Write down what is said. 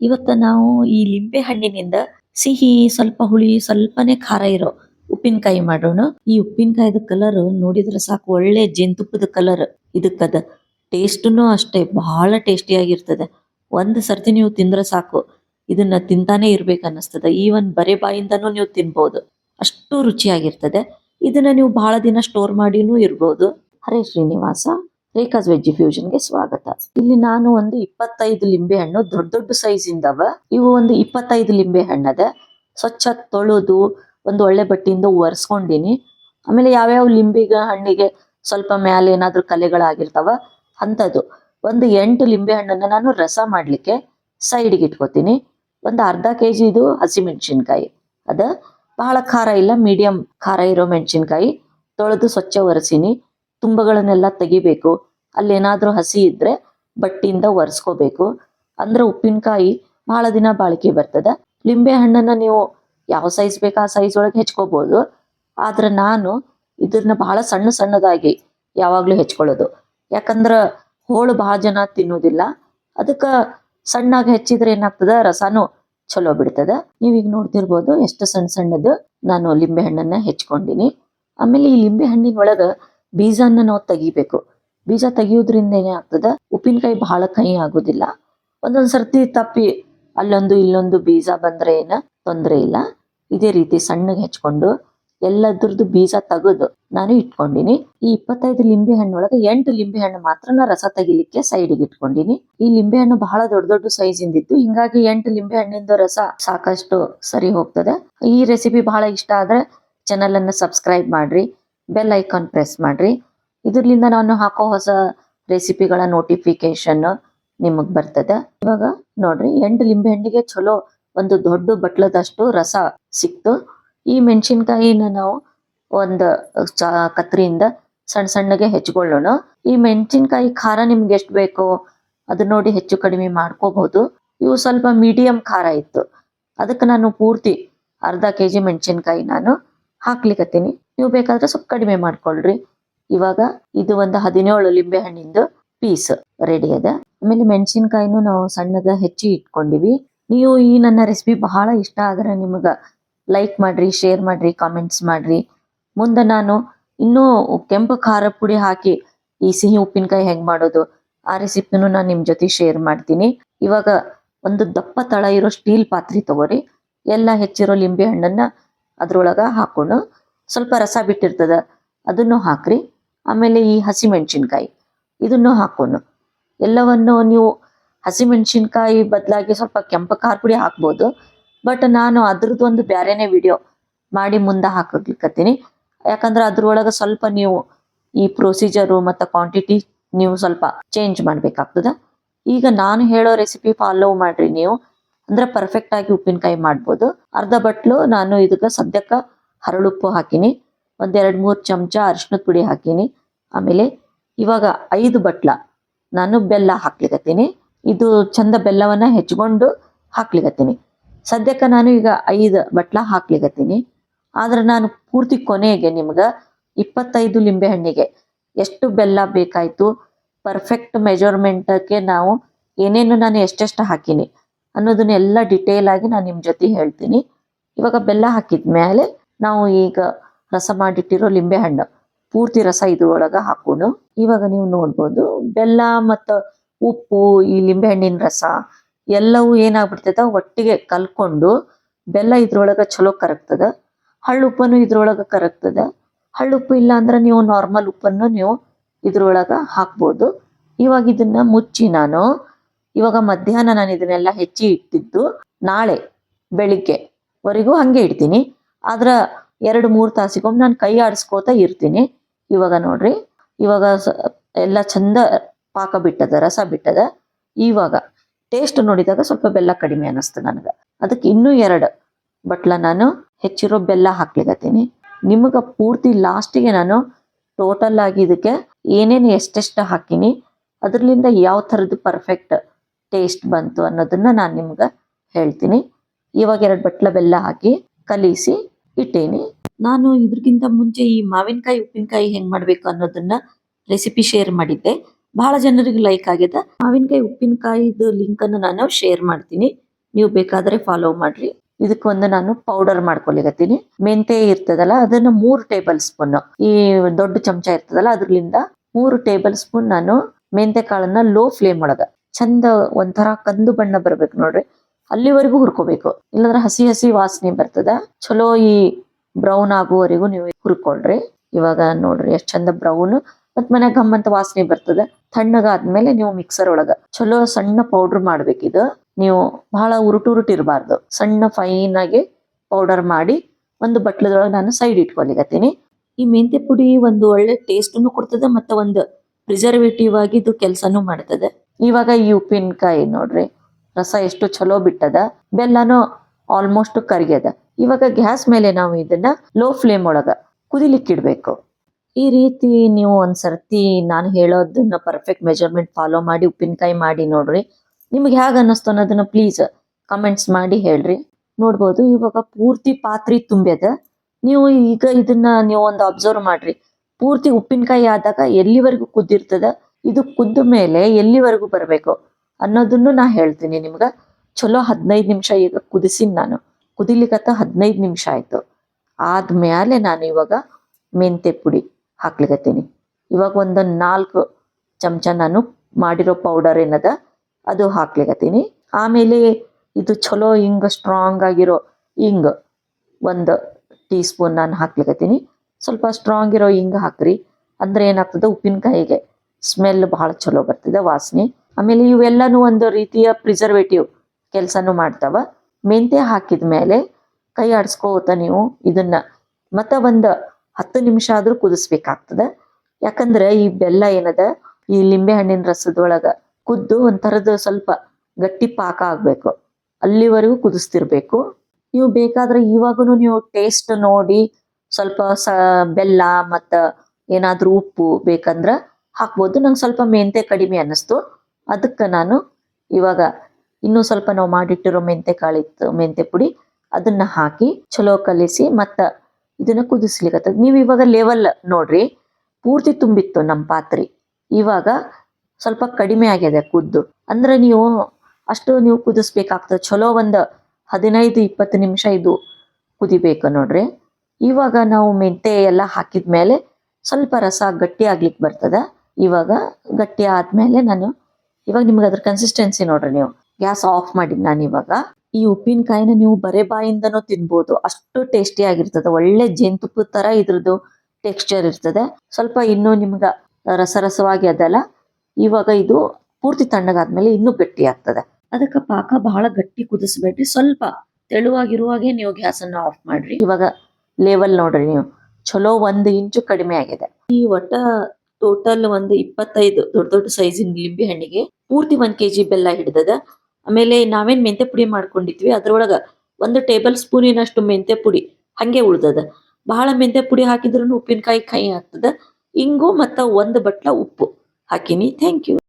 ಇವತ್ತ ನಾವು ಈ ಲಿಂಬೆ ಹಣ್ಣಿನಿಂದ ಸಿಹಿ, ಸ್ವಲ್ಪ ಹುಳಿ, ಸ್ವಲ್ಪನೇ ಖಾರ ಇರೋ ಉಪ್ಪಿನಕಾಯಿ ಮಾಡೋಣ. ಈ ಉಪ್ಪಿನಕಾಯಿದ ಕಲರ್ ನೋಡಿದ್ರೆ ಸಾಕು ಒಳ್ಳೆ ಜೇನುತುಪ್ಪದ ಕಲರ್ ಇದಕ್ಕದ ಟೇಸ್ಟ್ನು ಅಷ್ಟೇ, ಬಹಳ ಟೇಸ್ಟಿ ಆಗಿರ್ತದೆ. ಒಂದ್ ಸರ್ತಿ ನೀವು ತಿಂದ್ರೆ ಸಾಕು. ಇದನ್ನ ತಿಂತಾನೆ ಇರ್ಬೇಕು ಅನ್ನಿಸ್ತದೆ. ಈವನ್ ಬರೇ ಬಾಯಿಂದನೂ ನೀವು ತಿನ್ಬಹುದು ಅಷ್ಟು ರುಚಿಯಾಗಿರ್ತದೆ. ಇದನ್ನ ನೀವು ಬಹಳ ದಿನ ಸ್ಟೋರ್ ಮಾಡಿನೂ ಇರ್ಬೋದು. ಹರೇ ಶ್ರೀನಿವಾಸ. ರೇಖಾಸ್ ವೆಜ್ ಫ್ಯೂಷನ್ಗೆ ಸ್ವಾಗತ. ಇಲ್ಲಿ ನಾನು ಒಂದು ಇಪ್ಪತ್ತೈದು ಲಿಂಬೆ ಹಣ್ಣು, ದೊಡ್ಡ ದೊಡ್ಡ ಸೈಜ್ ಇಂದವ. ಇವು ಒಂದು ಇಪ್ಪತ್ತೈದು ಲಿಂಬೆ ಹಣ್ಣದ. ಸ್ವಚ್ಛ, ತೊಳೆದು ಒಂದು ಒಳ್ಳೆ ಬಟ್ಟೆಯಿಂದ ಒರೆಸ್ಕೊಂಡಿನಿ. ಆಮೇಲೆ ಯಾವ್ಯಾವ ಲಿಂಬೆಗ ಹಣ್ಣಿಗೆ ಸ್ವಲ್ಪ ಮ್ಯಾಲೆ ಏನಾದ್ರೂ ಕಲೆಗಳಾಗಿರ್ತಾವ, ಅಂಥದ್ದು. ಒಂದು ಎಂಟು ಲಿಂಬೆ ಹಣ್ಣನ್ನ ನಾನು ರಸ ಮಾಡ್ಲಿಕ್ಕೆ ಸೈಡಿಗೆ ಇಟ್ಕೋತೀನಿ. ಒಂದು ಅರ್ಧ ಕೆ ಜಿ ಇದು ಹಸಿಮೆಣಸಿನ್ಕಾಯಿ ಅದ ಬಹಳ ಖಾರ ಇಲ್ಲ ಮೀಡಿಯಂ ಖಾರ ಇರೋ ಮೆಣಸಿನ್ಕಾಯಿ. ತೊಳೆದು ಸ್ವಚ್ಛ ಒರೆಸಿನಿ. ತುಂಬಗಳನ್ನೆಲ್ಲ ತೆಗಿಬೇಕು. ಅಲ್ಲೇನಾದ್ರೂ ಹಸಿ ಇದ್ರೆ ಬಟ್ಟಿಯಿಂದ ಒರೆಸ್ಕೋಬೇಕು. ಅಂದ್ರೆ ಉಪ್ಪಿನಕಾಯಿ ಬಹಳ ದಿನ ಬಾಳಿಕೆ ಬರ್ತದೆ. ಲಿಂಬೆ ಹಣ್ಣನ್ನ ನೀವು ಯಾವ ಸೈಜ್ ಬೇಕು ಆ ಸೈಜ್ ಒಳಗೆ ಹೆಚ್ಕೋಬಹುದು ಆದ್ರೆ ನಾನು ಇದನ್ನ ಬಹಳ ಸಣ್ಣ ಸಣ್ಣದಾಗಿ ಯಾವಾಗ್ಲೂ ಹೆಚ್ಕೊಳ್ಳೋದು. ಯಾಕಂದ್ರ ಹೋಳು ಬಹಳ ಜನ ತಿನ್ನೋದಿಲ್ಲ. ಅದಕ್ಕ ಸಣ್ಣಾಗಿ ಹೆಚ್ಚಿದ್ರೆ ಏನಾಗ್ತದ? ರಸಾನು ಚಲೋ ಬಿಡ್ತದ. ನೀವೀಗ ನೋಡ್ತಿರ್ಬೋದು ಎಷ್ಟು ಸಣ್ಣ ಸಣ್ಣದು ನಾನು ಲಿಂಬೆ ಹಣ್ಣನ್ನ ಹೆಚ್ಕೊಂಡಿನಿ. ಆಮೇಲೆ ಈ ಲಿಂಬೆ ಹಣ್ಣಿನ ಒಳಗ ಬೀಜನ ನಾವು ತೆಗಿಬೇಕು. ಬೀಜ ತೆಗೆಯೋದ್ರಿಂದ ಏನಾಗ್ತದ? ಉಪ್ಪಿನಕಾಯಿ ಬಹಳ ಕಹಿ ಆಗೋದಿಲ್ಲ. ಒಂದೊಂದ್ ಸರ್ತಿ ತಪ್ಪಿ ಅಲ್ಲೊಂದು ಇಲ್ಲೊಂದು ಬೀಜ ಬಂದ್ರೆ ಏನ? ತೊಂದ್ರೆ ಇಲ್ಲ. ಇದೇ ರೀತಿ ಸಣ್ಣಗೆ ಹೆಚ್ಕೊಂಡು ಎಲ್ಲದ್ರದ್ದು ಬೀಜ ತೆಗೆದು ನಾನು ಇಟ್ಕೊಂಡಿನಿ. ಈ ಇಪ್ಪತ್ತೈದು ಲಿಂಬೆ ಹಣ್ಣೊಳಗೆ ಎಂಟು ಲಿಂಬೆ ಹಣ್ಣು ಮಾತ್ರ ನಾ ರಸ ತೆಗಿಲಿಕ್ಕೆ ಸೈಡಿಗೆ ಇಟ್ಕೊಂಡಿನಿ. ಈ ಲಿಂಬೆ ಹಣ್ಣು ಬಹಳ ದೊಡ್ಡ ದೊಡ್ಡ ಸೈಜ್ ಇಂದಿತ್ತು. ಹಿಂಗಾಗಿ ಎಂಟು ಲಿಂಬೆ ಹಣ್ಣಿಂದ ರಸ ಸಾಕಷ್ಟು ಸರಿ ಹೋಗ್ತದೆ. ಈ ರೆಸಿಪಿ ಬಹಳ ಇಷ್ಟ ಆದ್ರೆ ಚಾನಲ್ ಅನ್ನ ಸಬ್ಸ್ಕ್ರೈಬ್ ಮಾಡ್ರಿ. ಬೆಲ್ ಐಕಾನ್ ಪ್ರೆಸ್ ಮಾಡ್ರಿ. ಇದರಿಂದ ನಾನು ಹಾಕೋ ಹೊಸ ರೆಸಿಪಿಗಳ ನೋಟಿಫಿಕೇಶನ್ ನಿಮಗ್ ಬರ್ತದೆ. ಇವಾಗ ನೋಡ್ರಿ ಎಂಟು ಲಿಂಬೆ ಹಣ್ಣಿಗೆ ಚಲೋ ಒಂದು ದೊಡ್ಡ ಬಟ್ಲದಷ್ಟು ರಸ ಸಿಕ್ತು. ಈ ಮೆಣಸಿನ್ಕಾಯಿನ ನಾವು ಒಂದು ಕತ್ರಿಯಿಂದ ಸಣ್ಣ ಸಣ್ಣಗೆ ಹೆಚ್ಚಿಕೊಳ್ಳೋಣ ಈ ಮೆಣಸಿನ್ಕಾಯಿ ಖಾರ ನಿಮ್ಗೆ ಎಷ್ಟು ಬೇಕೋ ಅದು ನೋಡಿ ಹೆಚ್ಚು ಕಡಿಮೆ ಮಾಡ್ಕೋಬಹುದು. ಇವು ಸ್ವಲ್ಪ ಮೀಡಿಯಂ ಖಾರ ಇತ್ತು. ಅದಕ್ಕೆ ನಾನು ಪೂರ್ತಿ ಅರ್ಧ ಕೆ ಜಿ ಮೆಣಸಿನ್ಕಾಯಿ ನಾನು ಹಾಕ್ಲಿಕ್ಕತ್ತೀನಿ ನೀವು ಬೇಕಾದ್ರೆ ಸ್ವಲ್ಪ ಕಡಿಮೆ ಮಾಡ್ಕೊಳ್ರಿ. ಇವಾಗ ಇದು ಒಂದು ಹದಿನೇಳು ಲಿಂಬೆ ಹಣ್ಣಿಂದು ಪೀಸ್ ರೆಡಿ ಅದ ಆಮೇಲೆ ಮೆಣಸಿನ್ಕಾಯಿನೂ ನಾವು ಸಣ್ಣದ ಹೆಚ್ಚಿ ಇಟ್ಕೊಂಡಿವಿ. ನೀವು ಈ ನನ್ನ ರೆಸಿಪಿ ಬಹಳ ಇಷ್ಟ ಆದ್ರೆ ನಿಮಗ ಲೈಕ್ ಮಾಡ್ರಿ ಶೇರ್ ಮಾಡ್ರಿ ಕಾಮೆಂಟ್ಸ್ ಮಾಡ್ರಿ. ಮುಂದೆ ನಾನು ಇನ್ನೂ ಕೆಂಪು ಖಾರ ಪುಡಿ ಹಾಕಿ ಈ ಸಿಹಿ ಉಪ್ಪಿನಕಾಯಿ ಹೆಂಗ್ ಮಾಡೋದು ಆ ರೆಸಿಪಿನು ನಾನು ನಿಮ್ ಜೊತೆ ಶೇರ್ ಮಾಡ್ತೀನಿ. ಇವಾಗ ಒಂದು ದಪ್ಪ ತಳ ಇರೋ ಸ್ಟೀಲ್ ಪಾತ್ರೆ ತಗೋರಿ. ಎಲ್ಲ ಹೆಚ್ಚಿರೋ ಲಿಂಬೆ ಹಣ್ಣನ್ನ ಅದ್ರೊಳಗ ಹಾಕೊಂಡು ಸ್ವಲ್ಪ ರಸ ಬಿಟ್ಟಿರ್ತದ, ಅದನ್ನು ಹಾಕ್ರಿ. ಆಮೇಲೆ ಈ ಹಸಿ ಮೆಣಸಿನ್ಕಾಯಿ ಇದನ್ನು ಹಾಕೊಂಡು ಎಲ್ಲವನ್ನು ನೀವು ಹಸಿಮೆಣಸಿನ್ಕಾಯಿ ಬದಲಾಗಿ ಸ್ವಲ್ಪ ಕೆಂಪು ಖಾರ ಪುಡಿ ಹಾಕ್ಬೋದು. ಬಟ್ ನಾನು ಅದ್ರದ್ದು ಒಂದು ಬ್ಯಾರೆನೇ ವಿಡಿಯೋ ಮಾಡಿ ಮುಂದೆ ಹಾಕಲಿಕ್ಕತ್ತೀನಿ ಯಾಕಂದ್ರೆ ಅದ್ರೊಳಗೆ ಸ್ವಲ್ಪ ನೀವು ಈ ಪ್ರೊಸೀಜರು ಮತ್ತು ಕ್ವಾಂಟಿಟಿ ನೀವು ಸ್ವಲ್ಪ ಚೇಂಜ್ ಮಾಡಬೇಕಾಗ್ತದೆ. ಈಗ ನಾನು ಹೇಳೋ ರೆಸಿಪಿ ಫಾಲೋ ಮಾಡ್ರಿ ನೀವು. ಅಂದ್ರೆ ಪರ್ಫೆಕ್ಟ್ ಆಗಿ ಉಪ್ಪಿನಕಾಯಿ ಮಾಡ್ಬೋದು. ಅರ್ಧ ಬಟ್ಲು ನಾನು ಇದಕ್ಕೆ ಸದ್ಯಕ್ಕೆ ಹರಳುಪ್ಪು ಹಾಕಿನಿ. ಒಂದ್ ಮೂರು ಚಮಚ ಅರಿಶಿನದ ಪುಡಿ ಹಾಕೀನಿ. ಆಮೇಲೆ ಇವಾಗ ಐದು ಬಟ್ಲ ನಾನು ಬೆಲ್ಲ ಹಾಕ್ಲಿಕತ್ತೀನಿ. ಇದು ಚಂದ ಬೆಲ್ಲವನ್ನು ಹೆಚ್ಕೊಂಡು ಹಾಕ್ಲಿಕತ್ತೀನಿ. ಸದ್ಯಕ್ಕೆ ನಾನು ಈಗ ಐದು ಬಟ್ಲ ಹಾಕ್ಲಿಕತ್ತೀನಿ. ಆದ್ರೆ ನಾನು ಪೂರ್ತಿ ಕೊನೆಗೆ ನಿಮ್ಗೆ ಇಪ್ಪತ್ತೈದು ಲಿಂಬೆಹಣ್ಣಿಗೆ ಎಷ್ಟು ಬೆಲ್ಲ ಬೇಕಾಯಿತು ಪರ್ಫೆಕ್ಟ್ ಮೆಜರ್ಮೆಂಟಕ್ಕೆ ನಾವು ಏನೇನು ನಾನು ಎಷ್ಟೆಷ್ಟು ಹಾಕೀನಿ ಅನ್ನೋದನ್ನ ಎಲ್ಲ ನಾನು ನಿಮ್ಮ ಜೊತೆ ಹೇಳ್ತೀನಿ. ಇವಾಗ ಬೆಲ್ಲ ಹಾಕಿದ ಮೇಲೆ ನಾವು ಈಗ ರಸ ಮಾಡಿಟ್ಟಿರೋ ಲಿಂಬೆ ಹಣ್ಣು. ಪೂರ್ತಿ ರಸ ಇದ್ರೊಳಗ ಹಾಕೊಂಡು ಇವಾಗ ನೀವು ನೋಡ್ಬೋದು ಬೆಲ್ಲ ಮತ್ತು ಉಪ್ಪು, ಈ ಲಿಂಬೆ ಹಣ್ಣಿನ ರಸ ಎಲ್ಲವೂ ಏನಾಗ್ಬಿಡ್ತದ ಒಟ್ಟಿಗೆ ಕಲ್ಕೊಂಡು ಬೆಲ್ಲ ಇದ್ರೊಳಗ ಚಲೋ ಕರಗ್ತದ. ಹಳ್ಳುಪ್ಪನು ಇದ್ರೊಳಗ ಕರಗ್ತದ. ಹಳ್ಳುಪ್ಪು ಇಲ್ಲ ಅಂದ್ರೆ ನೀವು ನಾರ್ಮಲ್ ಉಪ್ಪನ್ನು ನೀವು ಇದ್ರೊಳಗ ಹಾಕ್ಬೋದು. ಇವಾಗ ಇದನ್ನ ಮುಚ್ಚಿ ನಾನು ಇವಾಗ ಮಧ್ಯಾಹ್ನ ನಾನು ಇದನ್ನೆಲ್ಲ ಹೆಚ್ಚಿ ಇಟ್ಟಿದ್ದು ನಾಳೆ ಬೆಳಿಗ್ಗೆ ವರೆಗೂ ಹಂಗೆ ಇಡ್ತೀನಿ. ಆದ್ರ ಎರಡು ಮೂರು ತಾಸಿಗೊಮ್ಮೆ ನಾನು ಕೈ ಆಡಿಸ್ಕೋತ ಇರ್ತೀನಿ. ಇವಾಗ ನೋಡ್ರಿ, ಇವಾಗ ಎಲ್ಲ ಚಂದ ಪಾಕ ಬಿಟ್ಟದ, ರಸ ಬಿಟ್ಟದ. ಇವಾಗ ಟೇಸ್ಟ್ ನೋಡಿದಾಗ ಸ್ವಲ್ಪ ಬೆಲ್ಲ ಕಡಿಮೆ ಅನ್ನಿಸ್ತು ನನಗೆ. ಅದಕ್ಕೆ ಇನ್ನೂ ಎರಡು. ಬಟ್ಲ ನಾನು ಹೆಚ್ಚಿರೋ ಬೆಲ್ಲ ಹಾಕ್ಲಿಕತ್ತೀನಿ. ನಿಮಗೆ ಪೂರ್ತಿ ಲಾಸ್ಟಿಗೆ ನಾನು ಟೋಟಲ್ ಆಗಿ ಇದಕ್ಕೆ ಏನೇನು ಎಷ್ಟೆಷ್ಟು ಹಾಕಿನಿ, ಅದರಲ್ಲಿಂದ ಯಾವ ಥರದ್ದು ಪರ್ಫೆಕ್ಟ್ ಟೇಸ್ಟ್ ಬಂತು ಅನ್ನೋದನ್ನ ನಾನು ನಿಮ್ಗೆ ಹೇಳ್ತೀನಿ. ಇವಾಗ ಎರಡು ಬಟ್ಲ ಬೆಲ್ಲ ಹಾಕಿ ಕಲಿಸಿ ಇಟ್ಟೇನಿ. ನಾನು ಇದ್ರಗಿಂತ ಮುಂಚೆ ಈ ಮಾವಿನಕಾಯಿ, ಉಪ್ಪಿನಕಾಯಿ ಹೆಂಗ್ ಮಾಡ್ಬೇಕು ಅನ್ನೋದನ್ನ ರೆಸಿಪಿ ಶೇರ್ ಮಾಡಿದ್ದೆ. ಬಹಳ ಜನರಿಗೆ ಲೈಕ್ ಆಗಿದೆ ಮಾವಿನಕಾಯಿ ಲಿಂಕ್ ಅನ್ನು ನಾನು ಶೇರ್ ಮಾಡ್ತೀನಿ. ನೀವು ಬೇಕಾದ್ರೆ ಫಾಲೋ ಮಾಡ್ರಿ. ಇದಕ್ಕೊಂದು ನಾನು ಪೌಡರ್ ಮಾಡ್ಕೊಲಿಕತ್ತೀನಿ ಮೆಂತೆ ಇರ್ತದಲ್ಲ, ಅದನ್ನ ಮೂರು ಟೇಬಲ್ ಸ್ಪೂನ್ ಈ ದೊಡ್ಡ ಚಮಚ ಇರ್ತದಲ್ಲ ಅದ್ರಲಿಂದ ಮೂರು ಟೇಬಲ್ ಸ್ಪೂನ್ ನಾನು ಮೆಂತೆ ಕಾಳನ್ನ ಲೋ ಫ್ಲೇಮ್ ಒಳಗ. ಚಂದ ಒಂಥರ ಕಂದು ಬಣ್ಣ ಬರ್ಬೇಕು ನೋಡ್ರಿ. ಅಲ್ಲಿವರೆಗೂ ಹುರ್ಕೋಬೇಕು. ಇಲ್ಲಾಂದ್ರೆ ಹಸಿ ಹಸಿ ವಾಸನೆ ಬರ್ತದ. ಚಲೋ ಈ ಬ್ರೌನ್ ಆಗುವವರೆಗೂ ನೀವು ಹುರ್ಕೊಳ್ರಿ. ಇವಾಗ ನೋಡ್ರಿ ಎಷ್ಟ್ ಚಂದ ಬ್ರೌನ್ ಮತ್ ಮನ್ಯಾಗ ಗಮ್ಮಂತ ವಾಸನೆ ಬರ್ತದ. ತಣ್ಣಗಾದ್ಮೇಲೆ ನೀವು ಮಿಕ್ಸರ್ ಒಳಗ ಚಲೋ ಸಣ್ಣ ಪೌಡರ್ ಮಾಡ್ಬೇಕಿದು ನೀವು ಬಹಳ ಉರುಟು ಉರುಟು ಇರಬಾರ್ದು. ಸಣ್ಣ ಫೈನ್ ಆಗಿ ಪೌಡರ್ ಮಾಡಿ ಒಂದು ಬಟ್ಲದೊಳಗೆ ನಾನು ಸೈಡ್ ಇಟ್ಕೊಲಿಕತ್ತೀನಿ ಈ ಮೆಂತೆ ಪುಡಿ ಒಂದು ಒಳ್ಳೆ ಟೇಸ್ಟನ್ನು ಕೊಡ್ತದೆ ಮತ್ತೆ ಒಂದು ಪ್ರಿಸರ್ವೇಟಿವ್ ಆಗಿ ಇದು ಕೆಲಸನೂ ಮಾಡ್ತದೆ. ಇವಾಗ ಈ ಉಪ್ಪಿನಕಾಯಿ ನೋಡ್ರಿ. ರಸ ಎಷ್ಟು ಚಲೋ ಬಿಟ್ಟದ, ಬೆಲ್ಲನೂ ಆಲ್ಮೋಸ್ಟ್ ಕರಿಗ್ಯದ. ಇವಾಗ ಗ್ಯಾಸ್ ಮೇಲೆ ನಾವು ಇದನ್ನ ಲೋ ಫ್ಲೇಮ್ ಒಳಗ ಕುದಿಲಿಕ್ಕಿಡ್ಬೇಕು ಈ ರೀತಿ ನೀವು ಒಂದ್ಸರ್ತಿ ನಾನು ಹೇಳೋದನ್ನ ಪರ್ಫೆಕ್ಟ್ ಮೆಜರ್ಮೆಂಟ್ ಫಾಲೋ ಮಾಡಿ, ಉಪ್ಪಿನಕಾಯಿ ಮಾಡಿ ನೋಡ್ರಿ. ನಿಮ್ಗೆ ಹೇಗೆ ಅನ್ನಿಸ್ತು ಅನ್ನೋದನ್ನ ಪ್ಲೀಸ್ ಕಮೆಂಟ್ಸ್ ಮಾಡಿ ಹೇಳ್ರಿ. ನೋಡ್ಬೋದು, ಇವಾಗ ಪೂರ್ತಿ ಪಾತ್ರೆ ತುಂಬ್ಯದ. ನೀವು ಈಗ ಇದನ್ನ ನೀವು ಒಂದು ಅಬ್ಸರ್ವ್ ಮಾಡ್ರಿ. ಪೂರ್ತಿ ಉಪ್ಪಿನಕಾಯಿ ಆದಾಗ ಎಲ್ಲಿವರೆಗೂ ಕುದ್ದಿರ್ತದ? ಇದು ಕುದ್ದ ಮೇಲೆ ಎಲ್ಲಿವರೆಗೂ ಬರಬೇಕು? ಅನ್ನೋದನ್ನು ನಾ ಹೇಳ್ತೀನಿ ನಿಮ್ಗೆ. ಚಲೋ ಹದಿನೈದು ನಿಮಿಷ ಈಗ ಕುದಿಸಿನ್ ನಾನು. ಕುದಿಲಿಕತ್ತ ಹದಿನೈದು ನಿಮಿಷ ಆಯ್ತು. ಆದ್ಮೇಲೆ ನಾನು ಇವಾಗ ಮೆಂತೆ ಪುಡಿ ಹಾಕ್ಲಿಕತ್ತೀನಿ. ಇವಾಗ ಒಂದು ನಾಲ್ಕು ಚಮಚ ನಾನು ಮಾಡಿರೋ ಪೌಡರ್ ಏನದ ಅದು ಹಾಕ್ಲಿಕತ್ತೀನಿ. ಆಮೇಲೆ ಇದು ಚಲೋ ಹಿಂಗೆ ಸ್ಟ್ರಾಂಗ್ ಆಗಿರೋ ಹಿಂಗ್ ಒಂದು ಟೀ ಸ್ಪೂನ್ ನಾನು ಹಾಕ್ಲಿಕತ್ತೀನಿ. ಸ್ವಲ್ಪ ಸ್ಟ್ರಾಂಗ್ ಇರೋ ಹಿಂಗೆ ಹಾಕ್ರಿ. ಅಂದ್ರೆ ಏನಾಗ್ತದೆ ಉಪ್ಪಿನಕಾಯಿಗೆ ಸ್ಮೆಲ್ ಬಹಳ ಚಲೋ ಬರ್ತದೆ ವಾಸನೆ. ಆಮೇಲೆ ಇವೆಲ್ಲನೂ ಒಂದು ರೀತಿಯ ಪ್ರಿಸರ್ವೇಟಿವ್ ಕೆಲಸನೂ ಮಾಡ್ತಾವ. ಮೆಂತೆ ಹಾಕಿದ ಮೇಲೆ ಕೈ ಆಡಿಸ್ಕೋತ ನೀವು ಇದನ್ನ ಮತ್ತ ಒಂದು ಹತ್ತು ನಿಮಿಷ ಆದ್ರೂ ಕುದಿಸ್ಬೇಕಾಗ್ತದ. ಯಾಕಂದ್ರೆ ಈ ಬೆಲ್ಲ ಏನದ, ಈ ಲಿಂಬೆ ಹಣ್ಣಿನ ರಸದೊಳಗ ಕುದ್ದು ಒಂಥರದ ಸ್ವಲ್ಪ ಗಟ್ಟಿ ಪಾಕ ಆಗ್ಬೇಕು. ಅಲ್ಲಿವರೆಗೂ ಕುದಿಸ್ತಿರ್ಬೇಕು. ನೀವು ಬೇಕಾದ್ರೆ ಇವಾಗನು ನೀವು ಟೇಸ್ಟ್ ನೋಡಿ ಸ್ವಲ್ಪ ಸ, ಬೆಲ್ಲ ಮತ್ತ ಏನಾದ್ರೂ ಉಪ್ಪು ಬೇಕಂದ್ರ ಹಾಕ್ಬೋದು. ನಂಗೆ ಸ್ವಲ್ಪ ಮೆಂತೆ ಕಡಿಮೆ ಅನ್ನಿಸ್ತು ಅದಕ್ಕೆ ನಾನು ಇವಾಗ ಇನ್ನೂ ಸ್ವಲ್ಪ ನಾವು ಮಾಡಿಟ್ಟಿರೋ ಮೆಂತೆ ಕಾಳಿತ್ತು ಮೆಂತೆ ಪುಡಿ ಅದನ್ನ ಹಾಕಿ ಚಲೋ ಕಲಿಸಿ ಮತ್ತು ಇದನ್ನ ಕುದಿಸ್ಲಿಕ್ಕೆ ನೀವು ಇವಾಗ ಲೆವೆಲ್ ನೋಡ್ರಿ, ಪೂರ್ತಿ ತುಂಬಿತ್ತು ನಮ್ಮ ಪಾತ್ರೆ. ಇವಾಗ ಸ್ವಲ್ಪ ಕಡಿಮೆ ಆಗಿದೆ ಕುದ್ದು. ಅಂದ್ರೆ ನೀವು ಅಷ್ಟು ನೀವು ಕುದಿಸ್ಬೇಕಾಗ್ತದೆ. ಚಲೋ ಒಂದು ಹದಿನೈದು, ಇಪ್ಪತ್ತು ನಿಮಿಷ ಇದು ಕುದಿಬೇಕು ನೋಡ್ರಿ. ಇವಾಗ ನಾವು ಮೆಂತೆ ಎಲ್ಲ ಹಾಕಿದ್ಮೇಲೆ ಸ್ವಲ್ಪ ರಸ ಗಟ್ಟಿ ಆಗ್ಲಿಕ್ಕೆ ಬರ್ತದೆ. ಇವಾಗ ಗಟ್ಟಿ ಆದ್ಮೇಲೆ ನಾನು ಇವಾಗ ನಿಮ್ಗೆ ಅದ್ರ ಕನ್ಸಿಸ್ಟೆನ್ಸಿ ನೋಡ್ರಿ ನೀವು. ಗ್ಯಾಸ್ ಆಫ್ ಮಾಡಿದ್ ನಾನು ಇವಾಗ. ಈ ಉಪ್ಪಿನಕಾಯಿನ ನೀವು ಬರೇ ಬಾಯಿಂದನೂ ತಿನ್ಬೋದು. ಅಷ್ಟು ಟೇಸ್ಟಿ ಆಗಿರ್ತದೆ. ಒಳ್ಳೆ ಜೇನುತುಪ್ಪದ ತರ ಇದ್ರದ್ದು ಟೆಕ್ಸ್ಚರ್ ಇರ್ತದೆ. ಸ್ವಲ್ಪ ಇನ್ನೂ ನಿಮ್ಗ ರಸರಸವಾಗಿ ಅದಲ್ಲ ಇವಾಗ ಇದು ಪೂರ್ತಿ ತಣ್ಣಗಾದ್ಮೇಲೆ ಇನ್ನೂ ಗಟ್ಟಿ ಆಗ್ತದೆ. ಅದಕ್ಕೆ ಪಾಕ ಬಹಳ ಗಟ್ಟಿ ಕುದಿಸ್ಬೇಡ್ರಿ. ಸ್ವಲ್ಪ ತೆಳುವಾಗಿರುವಾಗೆ ನೀವು ಗ್ಯಾಸ್ ಅನ್ನ ಆಫ್ ಮಾಡ್ರಿ. ಇವಾಗ ಲೆವೆಲ್ ನೋಡ್ರಿ ನೀವು. ಚಲೋ ಒಂದು ಇಂಚು ಕಡಿಮೆ ಆಗಿದೆ. ಈ ಒಟ್ಟ ಟೋಟಲ್ ಒಂದು ಇಪ್ಪತ್ತೈದು ದೊಡ್ಡ ದೊಡ್ಡ ಸೈಜಿನ ಲಿಂಬೆ ಹಣ್ಣಿಗೆ ಪೂರ್ತಿ ಒಂದ್ ಕೆಜಿ ಬೆಲ್ಲ ಹಿಡ್ದದ. ಆಮೇಲೆ ನಾವೇನ್ ಮೆಂತೆ ಪುಡಿ ಮಾಡ್ಕೊಂಡಿದ್ವಿ, ಅದ್ರೊಳಗ ಒಂದು ಟೇಬಲ್ ಸ್ಪೂನಿನಷ್ಟು ಮೆಂತೆ ಪುಡಿ ಹಂಗೆ ಉಳ್ದದ. ಬಹಳ ಮೆಂತೆ ಪುಡಿ ಹಾಕಿದ್ರು ಉಪ್ಪಿನಕಾಯಿ ಕೈ ಆಗ್ತದ. ಇಂಗು ಮತ್ತ ಒಂದು ಬಟ್ಲ ಉಪ್ಪು ಹಾಕಿನಿ. Thank you